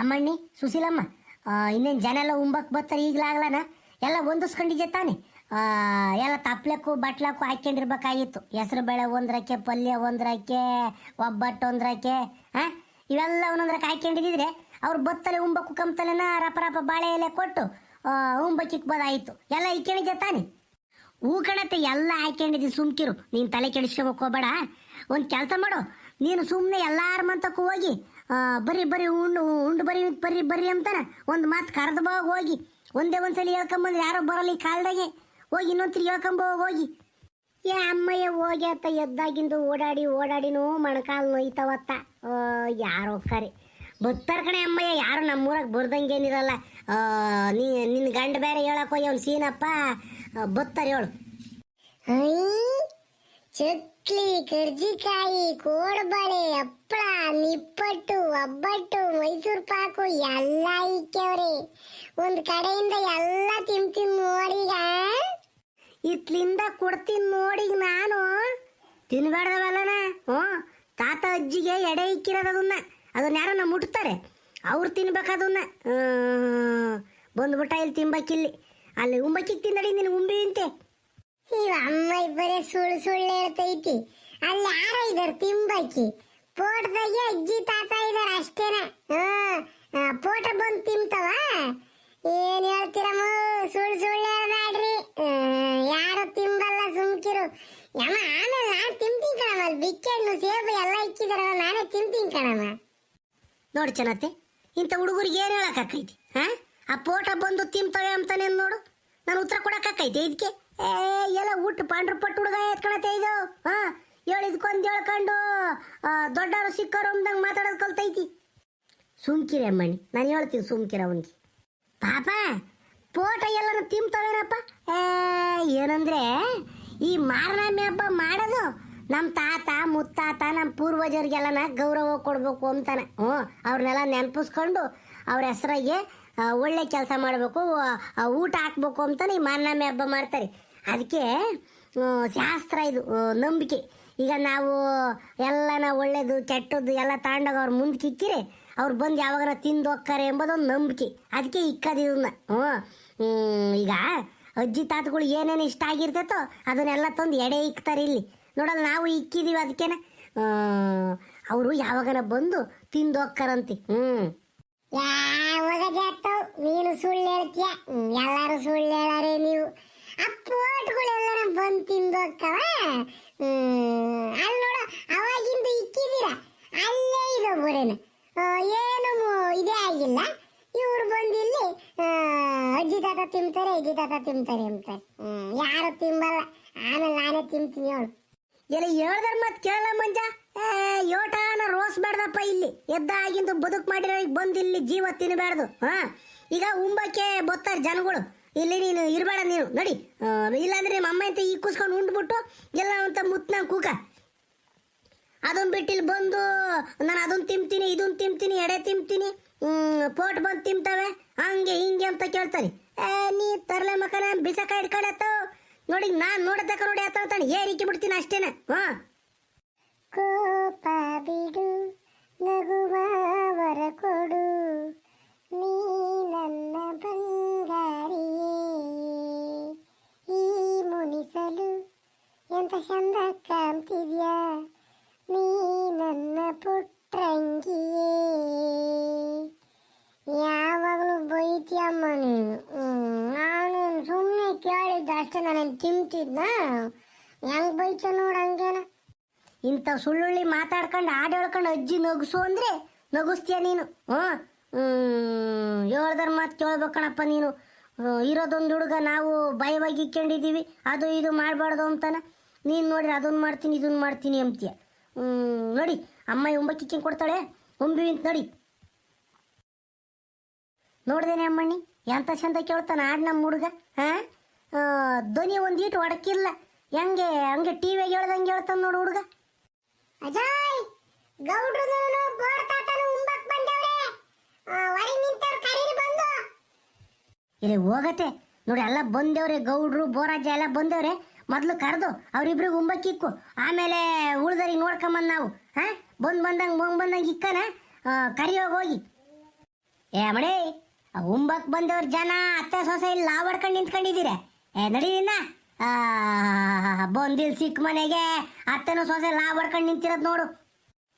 ಅಮ್ಮಣ್ಣಿ, ಸುಶೀಲಮ್ಮ ಇನ್ನೇನು ಜನ ಎಲ್ಲ ಉಂಬಕ್ ಬರ್ತಾರೆ ಈಗಲಾಗ್ಲನ? ಎಲ್ಲ ಹೊಂದಿಸ್ಕೊಂಡಿದ್ದೆ ತಾನೆ. ಎಲ್ಲ ತಪ್ಲಕ್ಕೂ, ಬಟ್ಲಕ್ಕೂ ಹಾಕ್ಕೊಂಡಿರ್ಬೇಕಾಗಿತ್ತು. ಹೆಸರು ಬೇಳೆ ಒಂದ್ರಕ್ಕೆ, ಪಲ್ಯ ಒಂದ್ರಕ್ಕೆ, ಒಬ್ಬಟ್ಟು ಒಂದ್ರಕ್ಕೆ ಹಾಂ ಇವೆಲ್ಲ ಒಂದೊಂದ್ರಕ್ಕೆ ಹಾಕ್ಕೊಂಡಿದ್ರೆ ಅವ್ರು ಬತ್ತಲೆ ಉಂಬಕ್ಕು ಕಂತಲೆನ ರಪ ರಪ ಬಾಳೆ ಎಲೆ ಕೊಟ್ಟು ಉಂಬಕ್ಕಿಕ್ ಬದಾಯಿತು ಎಲ್ಲ ಇಕ್ಕೊಂಡಿದ್ದೆ ತಾನೆ. ಹೂ ಕಣತ್ತೆ ಎಲ್ಲ ಹಾಕ್ಕೊಂಡಿದ್ದೀನಿ ಸುಮ್ಕಿರು. ನೀನು ತಲೆ ಕೆಡಿಸ್ಕೋಬೇಕು ಹೋಗ್ಬೇಡ. ಒಂದು ಕೆಲಸ ಮಾಡು. ನೀನು ಸುಮ್ಮನೆ ಎಲ್ಲಾರ ಮಂತಕ್ಕೂ ಹೋಗಿ ಬರ್ರಿ ಬರಿ ಉಂಡು ಉಂಡು ಬರಿ ಬರಿ ಬರಿ ಅಂತಾನೆ. ಒಂದು ಮಾತು ಕರೆದು ಬಾ, ಹೋಗಿ. ಒಂದೇ ಒಂದ್ಸಲಿ ಹೇಳ್ಕೊಂಬಂದ್ರೆ ಯಾರೋ ಬರಲಿ ಕಾಲ್ದಾಗೆ. ಹೋಗಿ ಇನ್ನೊಂದ್ಸರಿ ಹೇಳ್ಕೊಂಬ, ಹೋಗಿ. ಏ ಅಮ್ಮಯ್ಯ, ಹೋಗಿ ಅತ್ತ, ಎದ್ದಾಗಿಂದು ಓಡಾಡಿ ಓಡಾಡಿನೂ ಮೊಣಕಾಲು ನೋಯ್ತಾವತ್ತ. ಯಾರೋ ಕರೆ. ಬತ್ತಾರ ಕಣೆ ಅಮ್ಮಯ್ಯ, ಯಾರು ನಮ್ಮೂರಾಗ ಬರ್ದಂಗೇನಿರಲ್ಲ ನೀ ನಿನ್ನ ಗಂಡ ಬೇರೆ ಹೇಳಕ್ ಹೋಗಿ ಅವ್ನು ಸೀನಪ್ಪ. ಬತ್ತಾರ ಹೇಳು. ಚಕ್ಲಿ ಕರ್ಜಿಕಾಯಿ, ಕೋಡ್ಬಳೆ, ಹಪ್ಪಳ, ನಿಪ್ಪಟ್ಟು, ಒಬ್ಬಟ್ಟು, ಮೈಸೂರು ಪಾಕು, ಎಲ್ಲ ಇಕ್ಕವ್ರಿ ಒಂದ್ ಕಡೆಯಿಂದ ಎಲ್ಲ ತಿಂತೀನಿ ನೋಡಿಗ, ಇತ್ಲಿಂದ ಕೊಡ್ತೀನಿ ನೋಡಿಗ ನಾನು. ತಿನ್ಬಾರ್ದವಲ್ಲನ? ಹ್ಞೂ, ತಾತ ಅಜ್ಜಿಗೆ ಎಡೆ ಇಕ್ಕಿರೋದು ಅದನ್ನ ಅದನ್ನ ಯಾರನ್ನ ಮುಟ್ತಾರೆ? ಅವ್ರು ತಿನ್ಬೇಕದನ್ನ. ಬಂದ್ಬಿಟ್ಟ ಇಲ್ಲಿ ತಿನ್ಬೇಕಿಲ್ಲಿ ಅಲ್ಲಿ ಉಂಬಕ್ಕಿಗೆ ತಿನ್ನಡಿ, ನಿನ್ ಉಂಬಿ ಅಂತೆ. ಇವ ಅಮ್ಮ ಬರೀ ಸುಳ್ಳು ಸುಳ್ಳು ಹೇಳ್ತೈತಿ ಅಲ್ಲಿ ಯಾರ ಇದಾರ, ತಿಂಬಾಕಿ. ಪೋಟದಾಗೆ ಅಜ್ಜಿ, ತಾತ ಇದಾರ ಅಷ್ಟೇನ. ಪೋಟ ಬಂದು ತಿಂತವ? ಏನ್ ಹೇಳ್ತೀರಮ್ಮ, ಸುಳ್ಳು ಸುಳ್ಳು ಹೇಳ್ಬೇಡ್ರಿ. ಯಾರು ತಿಂಬಲ್ಲ ಸುಮ್ಕಿರು. ಯಮ್ಮ, ಆಮೇಲೆ ನಾನು ತಿಂತೀನಿ ಕಣಮ್ಮ, ಅಲ್ಲಿ ಸೇಬು ಎಲ್ಲ ಇಕ್ಕಿದಾರಲ್ಲ, ನಾನೇ ತಿಂತೀನಿ ಕಣಮ್ಮ. ನೋಡಿ ಚೆನ್ನತ್ತೆ, ಇಂಥ ಹುಡುಗರಿಗೆ ಏನು ಹೇಳಕ್ಕಾಕೈತಿ ಆ ಪೋಟ ಬಂದು ತಿಂತವೆ ಅಂತಾನೆ ನೋಡು. ನಾನು ಉತ್ತರ ಕೊಡಕ್ಕಾಕೈತಿ ಇದಕ್ಕೆ? ಎಲ್ಲ ಊಟ ಪಾಂಡ್ರ ಪಟ್ಟು ಹುಡುಗ ಎತ್ಕೊಳತ್ತೆ ಇದು. ಹಾ ಹೇಳಿದ್ಕೊಂದು ಹೇಳ್ಕೊಂಡು ದೊಡ್ಡವರು ಸಿಕ್ಕರು ಅಂದಂಗೆ ಮಾತಾಡೋದು ಕಲ್ತೈತಿ. ಸುಮ್ಕಿರಿ ಮಣಿ ನಾನು ಹೇಳ್ತೀನಿ ಸುಮ್ಕಿರ ಅವನಿಗೆ. ಪಾಪ, ಪೋಟ ಎಲ್ಲನ ತಿಂತವೇನಪ್ಪ ಏ, ಏನಂದ್ರೆ, ಈ ಮಾರನಾಮಿ ಹಬ್ಬ ಮಾಡೋದು ನಮ್ಮ ತಾತ, ಮುತ್ತಾತ ನಮ್ಮ ಪೂರ್ವಜರಿಗೆಲ್ಲನ ಗೌರವ ಕೊಡಬೇಕು ಅಂತಾನೆ. ಹ್ಞೂ, ಅವ್ರನ್ನೆಲ್ಲ ನೆನಪಿಸ್ಕೊಂಡು ಅವ್ರ ಹೆಸರಾಗೆ ಒಳ್ಳೆ ಕೆಲಸ ಮಾಡಬೇಕು ಊಟ ಹಾಕ್ಬೇಕು ಅಂತಾನೆ ಈ ಮಾರನಾಮಿ ಹಬ್ಬ ಮಾಡ್ತಾರೆ. ಅದಕ್ಕೆ ಶಾಸ್ತ್ರ ಇದು ನಂಬಿಕೆ. ಈಗ ನಾವು ಎಲ್ಲನ ಒಳ್ಳೇದು, ಕೆಟ್ಟದ್ದು ಎಲ್ಲ ತಗೊಂಡಾಗ ಅವ್ರು ಮುಂದೆ ಕಿಕ್ಕಿರಿ, ಅವ್ರು ಬಂದು ಯಾವಾಗಾರ ತಿಂದು ಹೋಗ್ತಾರೆ ಎಂಬುದೊಂದು ನಂಬಿಕೆ. ಅದಕ್ಕೆ ಇಕ್ಕದು ಇದನ್ನ ಹ್ಞೂ ಈಗ ಅಜ್ಜಿ ತಾತಗಳು ಏನೇನು ಇಷ್ಟ ಆಗಿರ್ತೈತೋ ಅದನ್ನೆಲ್ಲ ತಂದು ಎಡೆ ಇಕ್ತಾರೆ ಇಲ್ಲಿ. ನೋಡಲ್ಲ ನಾವು ಇಕ್ಕಿದೀವಿ ಅದಕ್ಕೇನ? ಅವರು ಯಾವಾಗನ ಬಂದು ತಿಂದು ಹೋಗ್ತಾರಂತೆ ಹ್ಞೂ. ಯಾವಾಗ ನೀನು ಸುಳ್ಳು ಹೇಳ್ತೀಯ? ಎಲ್ಲರೂ ಸುಳ್ಳು ಹೇಳಾರೆ ನೀವು. ಆ ಪೋಟ್ಗಳೆಲ್ಲರ ಬಂದು ತಿಂದು ಹೋಗ್ತಾವ ಅಲ್ಲಿ ನೋಡು, ಅವಾಗಿಂದ ಇಕ್ಕಿದೀರ ಅಲ್ಲೇ ಇದೆ ಬರೇನ ಏನು ಇದೇ ಆಗಿಲ್ಲ. ಇವ್ರು ಬಂದು ಇಲ್ಲಿ ಅಜ್ಜಿ ತಾತ ತಿಂತಾರೆ, ಅಜ್ಜಿ ತಾತ ತಿಂತಾರೆ ಅಂತಾರೆ. ಯಾರು ತಿಂಬಲ್ಲ. ಆಮೇಲೆ ನಾನೇ ತಿಂತೀನಿ ಅವಳು. ಎಲ್ಲ ಹೇಳ್ದಾರ ಮತ್ ಕೇಳಲ್ಲ ಮಂಜ? ಯೋಟಾನ ರೋಸ್ ಬೇಡ್ದಪ್ಪ ಇಲ್ಲಿ. ಎದ್ದಾಗಿಂದು ಬದುಕು ಮಾಡಿರೋ ಈಗ ಬಂದು ಇಲ್ಲಿ ಜೀವ ತಿನ್ನಬೇಡ್ದು ಹಾ? ಈಗ ಉಂಬಕ್ಕೆ ಬತ್ತಾರೆ ಜನಗಳು. ಇಲ್ಲಿ ನೀನು ಇರಬೇಡ ನೀನು. ನೋಡಿ. ಇಲ್ಲಾಂದ್ರೆ ನಿಮ್ಮ ಅಮ್ಮ ಅಂತ ಈ ಕೂಸ್ಕೊಂಡು ಉಂಡ್ಬಿಟ್ಟು ಎಲ್ಲ ಅಂತ ಮುತ್ನ ಕೂಕ ಅದೊಂದು ಬಿಟ್ಟಿಲ್ಲಿ ಬಂದು ನಾನು ಅದನ್ನ ತಿಂತೀನಿ ಇದನ್ನ ತಿಂತೀನಿ, ಎಡೆ ತಿಂತೀನಿ ಪೋಟ್ ಬಂದು ತಿಂತವೆ. ಹಂಗೆ ಹಿಂಗೆ ಅಂತ ಕೇಳ್ತಾರೆ ಏ, ನೀ ತರಲೆ ಮಕ್ಕಳ ಬಿಸಕ ಹಿಡ್ಕೊಂಡತ್ತ ನೋಡಿ, ನಾನು ನೋಡತಕ್ಕ ನೋಡಿ ಆತ ಏ ಏರಿಕೆ ಬಿಡ್ತೀನಿ ಅಷ್ಟೇನೆ. ಹಾಂ. ಕೋಪ ಬಿಡು ನಗುವವರ ಕೊಡು. ನೀ ನನ್ನ ಬಂಗಾರಿಯೇ ಈ ಮುನಿಸಲು ಎಂತ ಚಂದ ಕಾಣ್ತಿದ್ಯಾ ನೀ ನನ್ನ ಪುಟ್ರಂಗಿಯೇ ಯಾವಾಗಲೂ ಬೈತಿಯಮ್ಮ ನೀನು ನಾನು ಸುಮ್ಮನೆ ಕೇಳಿದ್ದ ಅಷ್ಟೇ ನಾನು ತಿಂತಿದ್ನ ಹೆಂಗ್ ಬೈತ ನೋಡು ಹಂಗೇನ ಇಂಥ ಸುಳ್ಳುಳ್ಳಿ ಮಾತಾಡ್ಕೊಂಡು ಹಾಡು ಹೇಳ್ಕೊಂಡು ಅಜ್ಜಿ ನಗುಸು ಅಂದ್ರೆ ನಗುಸ್ತೀಯ ನೀನು ಹ್ಞೂ ಹೇಳ್ದಾರ ಮಾತು ಕೇಳ್ಬೇಕಣಪ್ಪ ನೀನು ಇರೋದೊಂದು ಹುಡುಗ ನಾವು ಭಯವಾಗಿ ಇಕ್ಕೊಂಡಿದ್ದೀವಿ ಅದು ಇದು ಮಾಡಬಾರ್ದು ಅಂತಾನ ನೀನು ನೋಡ್ರಿ ಅದನ್ನು ಮಾಡ್ತೀನಿ ಇದನ್ನು ಮಾಡ್ತೀನಿ ಅಂತೀಯ. ನೋಡಿ. ಅಮ್ಮ ಉಂಬಕ್ಕಿಕ್ಕಿ ಕೊಡ್ತಾಳೆ ಒಂಬಿ ಅಂತ ನೋಡಿ. ನೋಡ್ದೇನೆ ಅಮ್ಮಣ್ಣಿ ಎಂತ ಚಂದ ಕೇಳ್ತಾನೆ ಆಡ್ ನಮ್ಮ ಹುಡುಗ ಹಾಂ? ಆ, ಧ್ವನಿ ಒಂದೀಟು ಒಡಕಿಲ್ಲ ಹೆಂಗೆ ಹಂಗೆ ಟಿವಿಯಾಗ ಹೇಳ್ದಂಗೆ ಹೇಳ್ತಾನೆ ನೋಡು ಹುಡುಗ. ಅಜಯ್ ಗೌಡ್ರು ಬೋರ್ತಾತನು ಉಂಬಕ್ ಬಂದವ್ರೆ. ಹೊರಗೆ ನಿಂತವ್ರು ಕರೀರಿ ಬಂದು. ಇಲ್ಲಿ ಹೋಗತ್ತೆ. ನೋಡಿ ಎಲ್ಲ ಬಂದವ್ರೆ ಗೌಡ್ರು ಬೋರಾಜ ಎಲ್ಲ ಬಂದವ್ರೆ. ಮೊದ್ಲು ಕರೆದು, ಅವ್ರಿಬ್ರಿಗೆ ಉಂಬಕ್ಕಿಕ್ಕು ಆಮೇಲೆ ಉಳ್ದರಿಗೆ ನೋಡ್ಕೊಂಬಂದು ನಾವು. ಹಾ? ಬಂದ್ ಬಂದಂಗೆ ಬಂದ್ ಬಂದಂಗೆ ಇಕ್ಕನ ಕರಿಯೋಗಿ ಹೋಗಿ. ಏ ಮಡಿ ಉಂಬಕ್ ಬಂದವ್ರ ಜನ ಅತ್ತೆ ಸೊಸೆ ಇಲ್ಲಿ ಲಾವ್ ಹೊಡ್ಕೊಂಡು ನಿಂತ್ಕೊಂಡಿದ್ದೀರ. ಏ ನಡೀನ ಬಂದಿಲ್ ಸಿಕ್ಕ ಮನೆಗೆ ಅತ್ತೆನೂ ಸೊಸೆ ಲಾವ್ ಹೊಡ್ಕೊಂಡು ನಿಂತಿರೋದು ನೋಡು.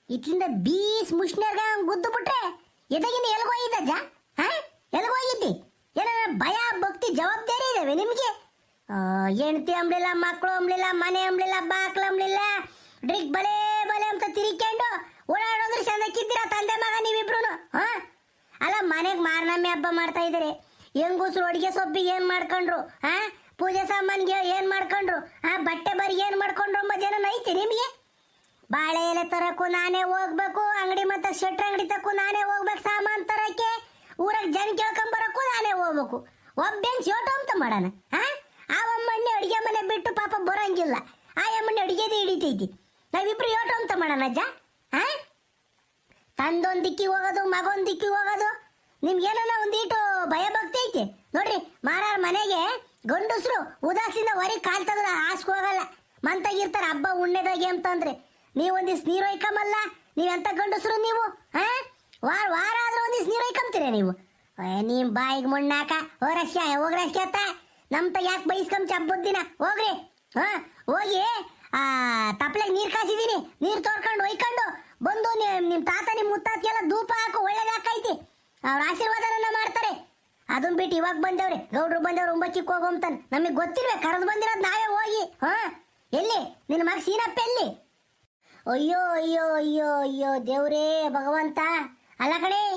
ಇಟ್ಲಿಂದ ಬೀಸ್ ಮುಷ್ಣರ್ಗ ಗುದ್ದು ಬಿಟ್ರೆ ಎದಗಿನ ಎಲ್ಗೋಗಿದ್ದಜ್ಜ ಹಾ? ಎಲ್ಗೋಗಿದ್ದಿ ಏನಾರ ಭಯ, ಭಕ್ತಿ, ಜವಾಬ್ದಾರಿ ಇದಾವೆ ನಿಮ್ಗೆ? ಹೆಂಡತಿ ಅಂಬ್ಲಿಲ್ಲ ಮಕ್ಕಳು ಅಂಬಲಿಲ್ಲ, ಮನೆ ಅಂಬಲಿಲ್ಲ, ಬಾಕ್ಲು ಅಂಬಲಿಲ್ಲ. ಡ್ರಿಕ್ ಬಲೆ ಬಲೆ ಅಂತ ತಿರಿಕೊಂಡು ಓಡಾಡೋದ್ರೆ ಚಂದಕ್ಕಿದ್ದೀರ ತಂದೆ ಮಗ ನೀವಿಬ್ರು ಹಾ? ಅಲ್ಲ, ಮನೆಗೆ ಮಾರ್ನಮ್ಮೆ ಹಬ್ಬ ಮಾಡ್ತಾ ಇದ್ದೀರಿ. ಹೆಂಗೂಸ್ರು ಅಡುಗೆ ಸೊಪ್ಪಿಗೆ ಏನು ಮಾಡ್ಕೊಂಡ್ರು, ಹಾ? ಪೂಜೆ ಸಾಮಾನ್ಗೆ ಏನು ಮಾಡ್ಕೊಂಡ್ರು, ಹಾ? ಬಟ್ಟೆ ಬರಿ ಏನು ಮಾಡ್ಕೊಂಡ್ರು ಜನ ಐತಿ ನಿಮಗೆ? ಬಾಳೆ ಎಲೆ ತರಕು ನಾನೇ ಹೋಗ್ಬೇಕು, ಅಂಗಡಿ ಮತ್ತೆ ಶೆಟ್ರ ಅಂಗಡಿ ತಕ್ಕು ನಾನೇ ಹೋಗ್ಬೇಕು, ಸಾಮಾನು ತರಕ್ಕೆ. ಊರಾಗ ಜನ ಕೇಳ್ಕೊಂಬರಕ್ಕೂ ನಾನೇ ಹೋಗ್ಬೇಕು. ಒಬ್ಬೇನು ಚೋಟ ಅಂತ ಮಾಡೋಣ ಹಾ ಆ ಅಮ್ಮಣ್ಣೆ ಅಡಿಗೆ ಮನೆ ಬಿಟ್ಟು ಪಾಪ ಬರಂಗಿಲ್ಲ. ಆ ಯಮ್ಮನ ಅಡುಗೆದು ಹಿಡಿತೈತಿ. ನಾವಿಬ್ರು ಯೋಟ ಅಂತ ಮಾಡೋಣ ಅಜ್ಜ? ಹಾ ತಂದೊಂದ್ ದಿಕ್ಕಿ ಹೋಗೋದು, ಮಗೊಂದ್ ದಿಕ್ಕಿ ಹೋಗೋದು. ನಿಮ್ಗೇನಲ್ಲ ಒಂದೀಟು ಭಯ ಭಕ್ತಿ ಐತಿ? ನೋಡ್ರಿ, ಮಾರಾರ ಮನೆಗೆ ಗಂಡಸ್ರು ಉದಾಸಿಂದ ಹೊರಗೆ ಕಾಲ್ ತೆಗೆದ ಹಾಸ್ಕ್ ಹೋಗಲ್ಲ. ಮಂತಾಗಿರ್ತಾರ, ಹಬ್ಬ ಉಣ್ಣೆದಾಗೆ ಅಂತಂದ್ರೆ ನೀವು ಒಂದಿವ್ಸ ನೀರು ಒಯ್ಕಮಲ್ಲ? ನೀವೆಂತ ಗಂಡಸ್ರು ನೀವು? ಹಾ ವಾರ ವಾರ ಆದ್ರೂ ಒಂದಿವ್ಸ ನೀರು ಒಯ್ಕಂತೀರ ನೀವು? ನೀವ್ ಬಾಯಿಗೆ ಮಣ್ಣಾಕ ಹೋಗ್ರಶ್ಯ ಅತ್ತ? ನಮ್ ತ ಯಾಕೆ ಬೈಸ್ಕೊಂಡ್ ಚಬ್ಬುದ್ದಿನ ದಿನ ಹೋಗ್ರಿ. ಹಾ, ಹೋಗಿ. ಆ, ತಪ್ಲೆಗೆ ನೀರ್ ಕಾಸಿದೀನಿ. ನೀರ್ ತೋರ್ಕೊಂಡು ಒಯ್ಕೊಂಡು ಬಂದು ನಿಮ್ ನಿಮ್ ತಾತ, ನಿಮ್ ಮುತ್ತಾತಿಗೆಲ್ಲ ಧೂಪ ಹಾಕು ಒಳ್ಳೇದಾಕೈತಿ ಅವ್ರ ಆಶೀರ್ವಾದನ ಮಾಡ್ತಾರೆ. ಅದನ್ ಬಿಟ್ಟು ಇವಾಗ ಬಂದವ್ರಿ, ಗೌಡ್ರು ಬಂದವ್ರು ಒಂಬಕ್ಕಿಕ್ ಹೋಗೋಂತಾನ ನಮಗೆ ಗೊತ್ತಿಲ್ವೇ, ಕರೆದು ಬಂದಿರೋದು ನಾವೇ ಹೋಗಿ. ಹಾ, ಎಲ್ಲಿ? ನಿನ್ನ ಮಗ ಸೀನಪ್ಪ ಎಲ್ಲಿ? ಅಯ್ಯೋ ಅಯ್ಯೋ ಅಯ್ಯೋ ಅಯ್ಯೋ, ದೇವ್ರೇ, ಭಗವಂತ. ಅಲ್ಲ ಕಣೆ,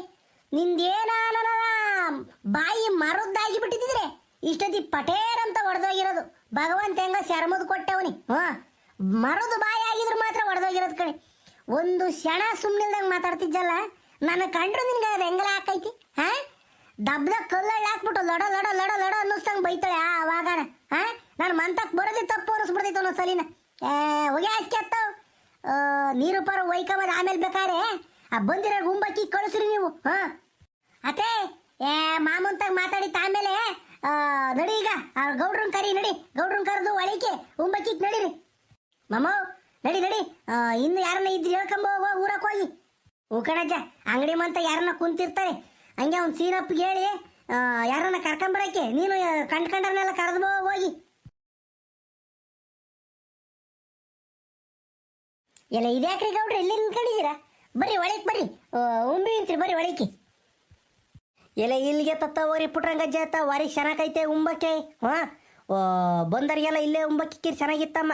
ನಿಂದೇನ ಬಾಯಿ ಮರದ್ದಾಗಿ ಬಿಟ್ಟಿದ್ರೆ ಇಷ್ಟೊತ್ತಿ ಪಟೇರ್ ಅಂತ ಹೊಡೆದೋಗಿರೋದು ಭಗವಂತ ಹೆಂಗ ಶರ್ಮದ್ ಕೊಟ್ಟವನಿ. ಹಾ ಮರದು ಬಾಯಿ ಆಗಿದ್ರು ಮಾತ್ರ ಹೊಡೆದೋಗಿರೋದು ಕಣೆ. ಒಂದು ಕ್ಷಣ ಸುಮ್ಮನಿಲ್ದಂಗೆ ಮಾತಾಡ್ತಿದ್ದಲ್ಲ ನನ್ನ ಕಂಡ್ರು ನಿನ್ಗೆ ಅದು ಹೆಂಗಲ ಹಾಕೈತಿ ಹಾ? ದಬ್ದ ಕಲ್ಲಲ್ಲಿ ಹಾಕ್ಬಿಟ್ಟು ಲಡ ಲಡ ಲಡ ಲಡ ಅನ್ನಿಸ್ತಂಗೆ ಬೈತಾಳೆ ಆ ಅವಾಗನ ಹಾ? ನಾನು ಮಂತಕ್ ಬರೋದೇ ತಪ್ಪು ಅನಿಸ್ಬಿಡ್ತೈತೆ ಒಂದೊಂದು ಸಲಿನ. ಏ, ಹೋಗಿ ನೀರು ಪರ ಒಯ್ಕೊಂಬದ್ ಆಮೇಲೆ ಬೇಕಾರೆ ಆ ಬಂದಿರೋ ಗುಂಬಕ್ಕಿ ಕಳಿಸ್ರಿ ನೀವು. ಹಾ ಅತೇ ಏ, ಮಾಮಂತಾಗ ಮಾತಾಡಿತ್ತ ಆಮೇಲೆ ನಡಿ ಈಗ. ಆ ಗೌಡ್ರನ್ ಕರಿ, ನಡಿ. ಗೌಡ್ರನ್ ಕರೆದು ಒಳಿಕೆ ಉಂಬಕ್ಕಿಕ್ ನಡೀರಿ. ಮಮ್ಮ, ನಡಿ ನಡಿ. ಇನ್ನು ಯಾರನ್ನ ಇದ್ರೆ ಹೇಳ್ಕೊಂಬ ಊರಕ್ಕೆ ಹೋಗಿ. ಹ್ಞೂ ಕಣಜ್ಜ ಅಂಗಡಿ ಮಂತ ಯಾರನ್ನ ಕುಂತಿರ್ತಾರೆ, ಹಂಗೆ ಅವ್ನು ಸೀನಪ್ಪಿಗೆ ಹೇಳಿ ಯಾರನ್ನ ಕರ್ಕೊಂಬರಕ್ಕೆ ನೀನು ಕಂಡ್ ಕಂಡರ್ನೆಲ್ಲ ಕರೆದು ಹೋಗಿ. ಎಲ್ಲ ಇದ್ಯಾಕ್ರಿ ಗೌಡ್ರಿ ಎಲ್ಲಿ ನಿಂತ್ಕೊಂಡಿದ್ದೀರಾ ಬರ್ರಿ ಒಳಕ್ಕೆ ಬರ್ರಿ. ಉಂಬಿ ಇಂತ್ರಿ ಬರ್ರಿ ಒಳಕ್ಕೆ. ಎಲ್ಲ ಇಲ್ಲಿಗೆ ತತ್ತವರಿ ಪುಟ್ರಂಗಜ್ಜ ಜಾತ, ವಾರಿ ಚೆನ್ನಾಗೈತೆ ಉಂಬಕ್ಕೆ. ಹಾ? ಓ, ಬಂದರಿಗೆಲ್ಲ ಇಲ್ಲೇ ಉಂಬಕ್ಕಿ ಚೆನ್ನಾಗಿತ್ತಮ್ಮ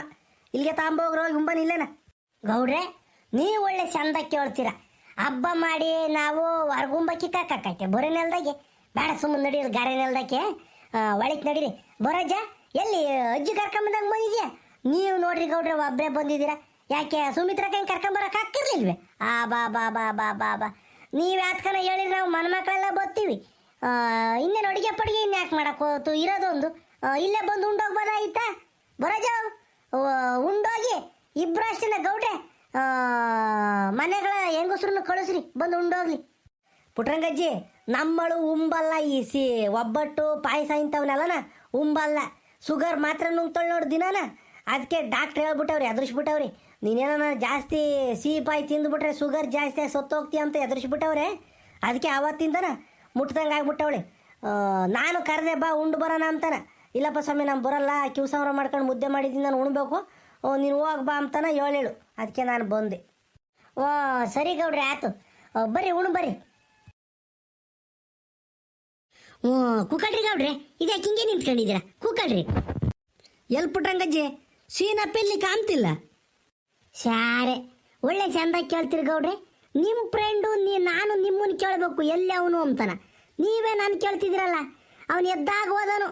ಇಲ್ಲಿಗೆ ತಾಂಬೋಗ್ರು ಉಂಬನ್ ಇಲ್ಲೇನ? ಗೌಡ್ರೆ, ನೀವು ಒಳ್ಳೆ ಚಂದ ಕೇಳ್ತೀರ ಹಬ್ಬ ಮಾಡಿ ನಾವು ಹೊರಗುಂಬಕ್ಕಿ ಕಾಕೈತೆ ಬೊರೆ ನೆಲ್ದಾಗೆ. ಬೇಡ ಸುಮ್ಮನೆ ನಡೀರಿ ಗಾರೆ ನೆಲ್ದಕ್ಕೆ ಒಳಗೆ ನಡೀರಿ. ಬರೋಜ ಎಲ್ಲಿ, ಅಜ್ಜಿ ಕರ್ಕೊಂಬಂದಂಗೆ ಬಂದಿದ್ಯಾ? ನೀವು ನೋಡ್ರಿ ಗೌಡ್ರೆ ಒಬ್ಬರೇ ಬಂದಿದ್ದೀರಾ. ಯಾಕೆ ಸುಮಿತ್ರ ಕೈ ಕರ್ಕೊಂಬರಕ್ಕೆ ಹಾಕಿರ್ಲಿಲ್ವೇ ಆ, ಬಾ ಬಾ ಬಾ ಬಾ ಬಾ ಬಾ. ನೀವು ಯಾತ್ಕನ ಹೇಳಿದ್ರೆ ನಾವು ಮನ್ಮಕ್ಳೆಲ್ಲ ಬರ್ತೀವಿ. ಇನ್ನೇನು ಅಡುಗೆ ಪಡಿಗೆ ಇನ್ನು ಯಾಕೆ ಮಾಡಕ್ಕೆ ಹೋತು? ಇರೋದೊಂದು. ಇಲ್ಲೇ ಬಂದು ಉಂಡೋಗ್ಬೋದಾಯ್ತಾ ಬರೋಜಾವ್ ಉಂಡೋಗಿ ಇಬ್ಬರು ಅಷ್ಟೇ ಗೌಡ್ರೆ ಆ, ಮನೆಗಳ ಹೆಂಗಸ್ರನ್ನ ಕಳಿಸ್ರಿ ಬಂದು ಉಂಡೋಗ್ಲಿ. ಪುಟ್ರಂಗಜ್ಜಿ ನಮ್ಮಳು ಉಂಬಲ್ಲ ಈ ಸಿ ಒಬ್ಬಟ್ಟು ಪಾಯಸ ಇಂಥವನ್ನೆಲ್ಲನ ಉಂಬಲ್ಲ. ಶುಗರ್ ಮಾತ್ರ ನುಂಗ್ತಳ್ ನೋಡಿ ದಿನಾನ. ಅದಕ್ಕೆ ಡಾಕ್ಟ್ರ್ ಹೇಳ್ಬಿಟ್ಟವ್ರಿ ಎದುರಿಸ್ಬಿಟ್ಟವ್ರಿ. ನೀನೇನ ಜಾಸ್ತಿ ಸಿಹಿ ಪಾಯಿ ತಿಂದ್ಬಿಟ್ರೆ ಶುಗರ್ ಜಾಸ್ತಿ ಆಗಿ ಸತ್ತೋಗ್ತೀಯ ಅಂತ ಎದುರಿಸ್ಬಿಟ್ಟವ್ರೆ? ಅದಕ್ಕೆ ಆವತ್ತಿಂದನ ಮುಟ್ದಂಗೆ ಆಗ್ಬಿಟ್ಟವಳೆ. ನಾನು ಕರೆದೆ ಬಾ, ಉಂಡು ಬರೋಣ ಅಂತಾನೆ. ಇಲ್ಲಪ್ಪ ಸ್ವಾಮಿ, ನಾನು ಬರಲ್ಲ ಅವರ ಮಾಡ್ಕೊಂಡು ಮುದ್ದೆ ಮಾಡಿದ್ದೀನಿ, ನಾನು ಉಣ್ಬೇಕು. ನೀನು ಹೋಗಿ ಬಾ ಅಂತಾನೆ ಹೇಳೇಳು ಅದಕ್ಕೆ ನಾನು ಬಂದೆ. ಓ, ಸರಿ ಗೌಡ್ರಿ, ಆಯ್ತು. ಬರ್ರಿ, ಉಣ್ ಬರ್ರಿ. ಓ, ಕೂಕಳ್ರಿ ಗೌಡ್ರಿ ಇದ್ಯಾಕೆ ಹಿಂಗೆ ನಿಂತ್ಕೊಂಡಿದ್ದೀರಾ? ಕೂಕಳ್ರಿ. ಎಲ್ ಸೀನಪ್ಪ ಇಲ್ಲಿ ಕಾಣ್ತಿಲ್ಲ. ಶಾರೆ ಒಳ್ಳೆ ಚಂದ ಕೇಳ್ತೀರಿ ಗೌಡ್ರೆ. ನಿಮ್ಮ ಫ್ರೆಂಡು ನೀ ನಾನು ನಿಮ್ಮನ್ನು ಕೇಳಬೇಕು, ಎಲ್ಲಿ ಅವನು ಅಂತಾನ. ನೀವೇ ನಾನು ಕೇಳ್ತಿದ್ದೀರಲ್ಲ. ಅವನು ಎದ್ದಾಗ ಹೋದನು.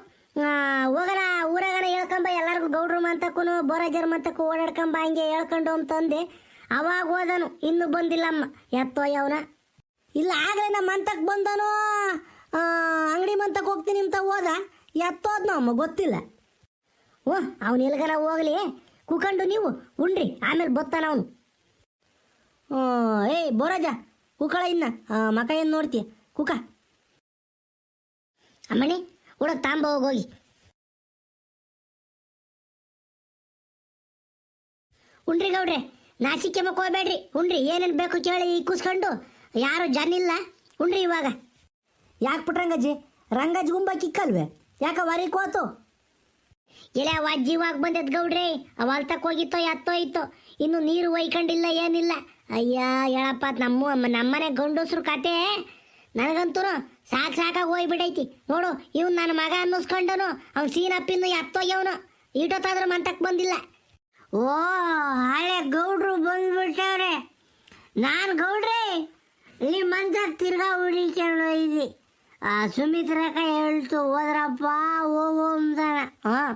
ಹೋಗಣ ಊರಾಗನ ಹೇಳ್ಕೊಂಬ, ಎಲ್ಲರಿಗೂ ಗೌಡ್ರು ಮಂತಕ್ಕೂ ಬೋರಾಜರ್ ಮಂತಕ್ಕೂ ಓಡಾಡ್ಕೊಂಬ, ಹಂಗೆ ಹೇಳ್ಕೊಂಡು ಅಂತಂದೆ. ಅವಾಗ ಹೋದನು, ಇನ್ನು ಬಂದಿಲ್ಲಮ್ಮ. ಎತ್ತೋಯವನ ಇಲ್ಲ, ಆಗಲೇ ನಮ್ಮ ಮಂತಕ್ಕೆ ಬಂದನು. ಅಂಗಡಿ ಮಂತಕ್ಕೆ ಹೋಗ್ತೀನಿ ಅಂತ ಹೋದ. ಎತ್ತೋದ್ನೋ ಅಮ್ಮ, ಗೊತ್ತಿಲ್ಲ. ಓ, ಅವನು ಎಲ್ಗನ ಹೋಗ್ಲಿ. ಕುಕೊಂಡು ನೀವು? ಉಂಡ್ರಿ. ಆಮೇಲೆ ಬತ್ತಾನ ಅವನು. ಏಯ್ ಬೋರಾಜ, ಕುಕಳ ಇನ್ನ? ಮಕ ಏನು ನೋಡ್ತೀಯ ಕುಕ. ಅಮ್ಮಣಿ ಹುಡುಗ ತಾಂಬ ಹೋಗಿ ಉಣ್ರಿ ಗೌಡ್ರೆ, ನಾಸಿಕೆ ಮಕ್ಕ ಹೋಗ್ಬೇಡ್ರಿ. ಉಣ್ರಿ ಏನೇನು ಬೇಕು ಕೇಳಿ ಈ ಕೂಸ್ಕೊಂಡು. ಯಾರು ಜನ ಇಲ್ಲ ಉಣ್ರಿ ಇವಾಗ. ಯಾಕೆ ಪುಟ್ರಂಗಜ್ಜಿ ರಂಗಜ್ಜಿ ಗುಂಬ ಇಕ್ಕಲ್ವೇ ಯಾಕ ವರಿ ಕೋತು? ಇಲ್ಲ ಅವ ಜೀವಾಗ್ ಬಂದದ್ ಗೌಡ್ರಿ ಅವ ಅಲ್ತಕ್ ಹೋಗಿತ್ತೋ ಎತ್ತೋ ಇತ್ತೋ. ಇನ್ನು ನೀರು ಒಯ್ಕೊಂಡಿಲ್ಲ, ಏನಿಲ್ಲ. ಅಯ್ಯ, ಹೇಳಪ್ಪ ನಮ್ಮ ನಮ್ಮನೆ ಗಂಡಸ್ರು ಕತೆ. ನನಗಂತೂ ಸಾಕ್ ಸಾಕಾಗಿ ಹೋಗ್ಬಿಡೈತಿ ನೋಡು, ಇವ್ನು ನನ್ನ ಮಗ ಅನ್ನಿಸ್ಕೊಂಡನು. ಅವ್ನು ಸೀನಪ್ಪಿನ್ನು ಎತ್ತೋಗ್ಯವನು ಈಟೋತಾದ್ರೂ ಮಂತಕ್ ಬಂದಿಲ್ಲ. ಓ, ಹಳೆ ಗೌಡ್ರು ಬಂದ್ಬಿಟ್ಟವ್ರೆ. ನಾನು ಗೌಡ್ರಿ ಇಲ್ಲಿ ಮಂತಕ್ ತಿರ್ಗಾ ಉಳಿಕೊಂಡು ಆ ಸುಮಿತ್ರಕ್ಕ ಹೇಳ್ತು, ಹೋದ್ರಪ್ಪ ಓಂ ದನ ಹಾಂ.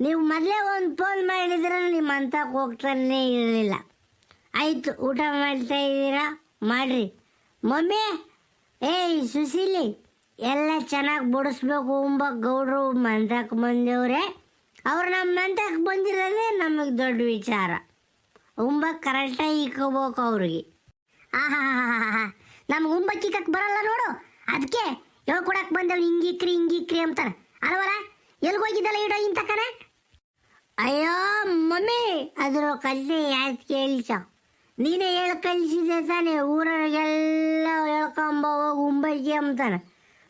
ನೀವು ಮೊದಲೇ ಒಂದು ಫೋನ್ ಮಾಡಿದ್ರೆ ನಿಮ್ಮ ಅಂತಕ್ಕೆ ಹೋಗ್ತಾನೆ ಇರಲಿಲ್ಲ. ಆಯಿತು, ಊಟ ಮಾಡ್ತಾ ಇದ್ದೀರಾ? ಮಾಡ್ರಿ. ಮಮ್ಮಿ, ಏಯ್, ಸುಶೀಲಿ, ಎಲ್ಲ ಚೆನ್ನಾಗಿ ಬಡಿಸ್ಬೇಕು ಉಂಬ ಗೌಡ್ರು ಮಂತಕ್ಕೆ ಬಂದವ್ರೆ. ಅವ್ರು ನಮ್ಮ ಮಂತಕ್ಕೆ ಬಂದಿರೋದೇ ನಮಗೆ ದೊಡ್ಡ ವಿಚಾರ. ಉಂಬ ಕರೆಕ್ಟಾಗಿ ಇಕ್ಕೋಬೇಕು ಅವ್ರಿಗೆ. ಆಹಾ ನಮ್ಗೆ ಉಂಬಕ್ಕಿಕ್ಕಕ್ ಬರಲ್ಲ ನೋಡು. ಅದಕ್ಕೆ ಹೇಳ್ಕೊಡಕ್ಕೆ ಬಂದವ್ ಹಿಂಗಿಕ್ರಿ ಹಿಂಗಿಕ್ರಿ ಅಂತಾರೆ. ಅಲ್ವಲ್ಲ? ಎಲ್ಗೋಗಿದ್ದಲ್ಲ ಇಡೋ ಇಂತಕನ ಅಯ್ಯೋ, ಮಮ್ಮಿ, ಅದ್ರ ಕಲ್ಸಿ ಯಾಕೆ ಕೇಳಿಸ? ನೀನೇ ಹೇಳಿ ಕಳಿಸಿದೆ ತಾನೆ ಊರಿಗೆಲ್ಲ ಹೇಳ್ಕೊಂಬ ಹೋಗಿ ಉಂಬೈಗೆ ಅಂತಾನೆ.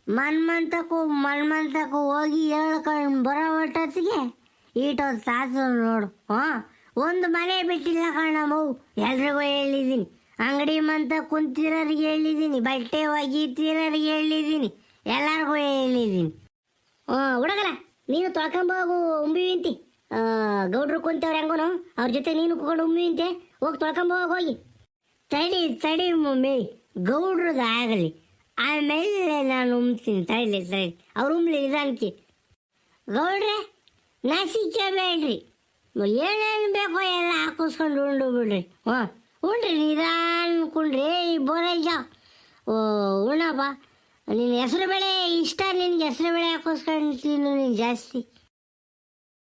ಮನ್ಮಂತಕ್ಕೂ ಮನ್ಮಂತಕ್ಕೂ ಹೋಗಿ ಹೇಳ್ಕೊಂಡು ಬರೋ ಒಟ್ಟೊತ್ತಿಗೆ ಈಟೊತ್ತು ತಾಸು ನೋಡು, ಹಾಂ? ಒಂದು ಮನೆ ಬಿಟ್ಟಿಲ್ಲ ಕಣಮ್ಮವು ಎಲ್ರಿಗೂ ಹೇಳಿದ್ದೀನಿ. ಅಂಗಡಿ ಮಂತ ಕುಂತಿರೋರಿಗೆ ಹೇಳಿದ್ದೀನಿ, ಬಟ್ಟೆ ಒಗೀತಿರೋರಿಗೆ ಹೇಳಿದ್ದೀನಿ, ಎಲ್ಲರಿಗೂ ಹೇಳಿದ್ದೀನಿ. ಹ್ಞೂ ಹುಡುಗಲ್ಲ ನೀನು ತೊಳ್ಕೊಂಬೋಗು ಉಂಬಿ ಇಂತಿ ಗೌಡ್ರು ಕುಂತವ್ರ ಹೆಂಗೋನು, ಅವ್ರ ಜೊತೆ ನೀನು ಕುಕೊಂಡು ಉಂಬಿ ಇಂತೆ ಹೋಗಿ ತೊಳ್ಕೊಂಬೋಗ ಹೋಗಿ. ತಡಿ ತಡಿ ಮಮ್ಮಿ ಗೌಡ್ರದ್ದು ಆಗಲಿ. ಆಮೇಲೆ ನಾನು ಉಮ್ತೀನಿ ತಡಿ ತಡಿ ಅವ್ರು ಉಮ್ಲಿ ನಿಧಾನಕ್ಕೆ. ಗೌಡ್ರೆ ನಾಸಿಕೆ ಬೇಡ್ರಿ ಏನೇನು ಬೇಕೋ ಎಲ್ಲ ಹಾಕಿಸ್ಕೊಂಡು ಉಂಡು ಬಿಡ್ರಿ. ಹಾಂ, ಉಂಡ್ರಿ ನಿಧಾನ ಕುಂಡ್ರಿ ಏಯ್ ಬೋರಯ್ಯ ಓ ಉಣ್ಣಪ್ಪ ನಿನ್ನ ಹೆಸರು ಬೇಳೆ ಇಷ್ಟ ನಿನ್ಗೆ ಹೆಸರು ಬೇಳೆ ಹಾಕೋಸ್ಕರ ನೀನು ಜಾಸ್ತಿ.